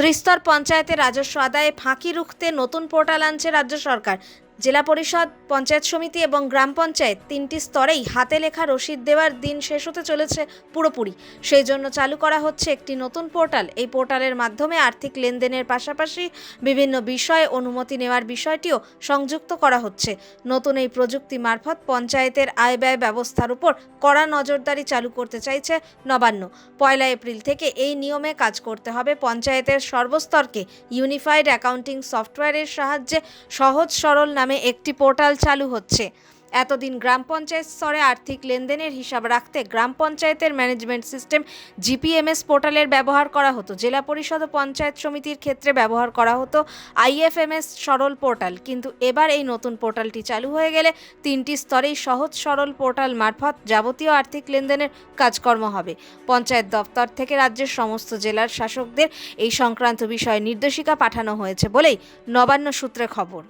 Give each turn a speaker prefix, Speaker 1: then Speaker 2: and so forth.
Speaker 1: ত্রিস্তর পঞ্চায়েতে রাজস্ব আদায়ে ফাঁকি রুখতে নতুন পোর্টাল আনছে রাজ্য সরকার। জেলা পরিষদ, পঞ্চায়েত সমিতি এবং গ্রাম পঞ্চায়েত তিনটি স্তরেই হাতে লেখা রসিদ দেওয়ার দিন শেষ হতে চলেছে পুরোপুরি। সেই জন্য চালু করা হচ্ছে একটি নতুন পোর্টাল। এই পোর্টালের মাধ্যমে আর্থিক লেনদেনের পাশাপাশি বিভিন্ন বিষয়ে অনুমতি নেওয়ার বিষয়টিও সংযুক্ত করা হচ্ছে। নতুন এই প্রযুক্তি মারফত পঞ্চায়েতের আয় ব্যয় ব্যবস্থার উপর কড়া নজরদারি চালু করতে চাইছে নবান্ন। পয়লা এপ্রিল থেকে এই নিয়মে কাজ করতে হবে পঞ্চায়েতের সর্বস্তরকে। ইউনিফাইড অ্যাকাউন্টিং সফটওয়্যারের সাহায্যে সহজ সরল নামে একটি পোর্টাল চালু হচ্ছে। এতদিন গ্রাম পঞ্চায়েত স্তরে আর্থিক লেনদেনের হিসাব রাখতে গ্রাম পঞ্চায়েতের ম্যানেজমেন্ট সিস্টেম জিপিএমএস পোর্টালের ব্যবহার করা হতো। জেলা পরিষদ ও পঞ্চায়েত সমিতির ক্ষেত্রে ব্যবহার করা হতো আইএফএমএস সরল পোর্টাল। কিন্তু এবার এই নতুন পোর্টালটি চালু হয়ে গেলে তিনটি স্তরেই সহজ সরল পোর্টাল মারফত যাবতীয় আর্থিক লেনদেনের কাজকর্ম হবে। পঞ্চায়েত দপ্তর থেকে রাজ্যের সমস্ত জেলার শাসকদের এই সংক্রান্ত বিষয়ে নির্দেশিকা পাঠানো হয়েছে বলেই নবান্ন সূত্রে খবর।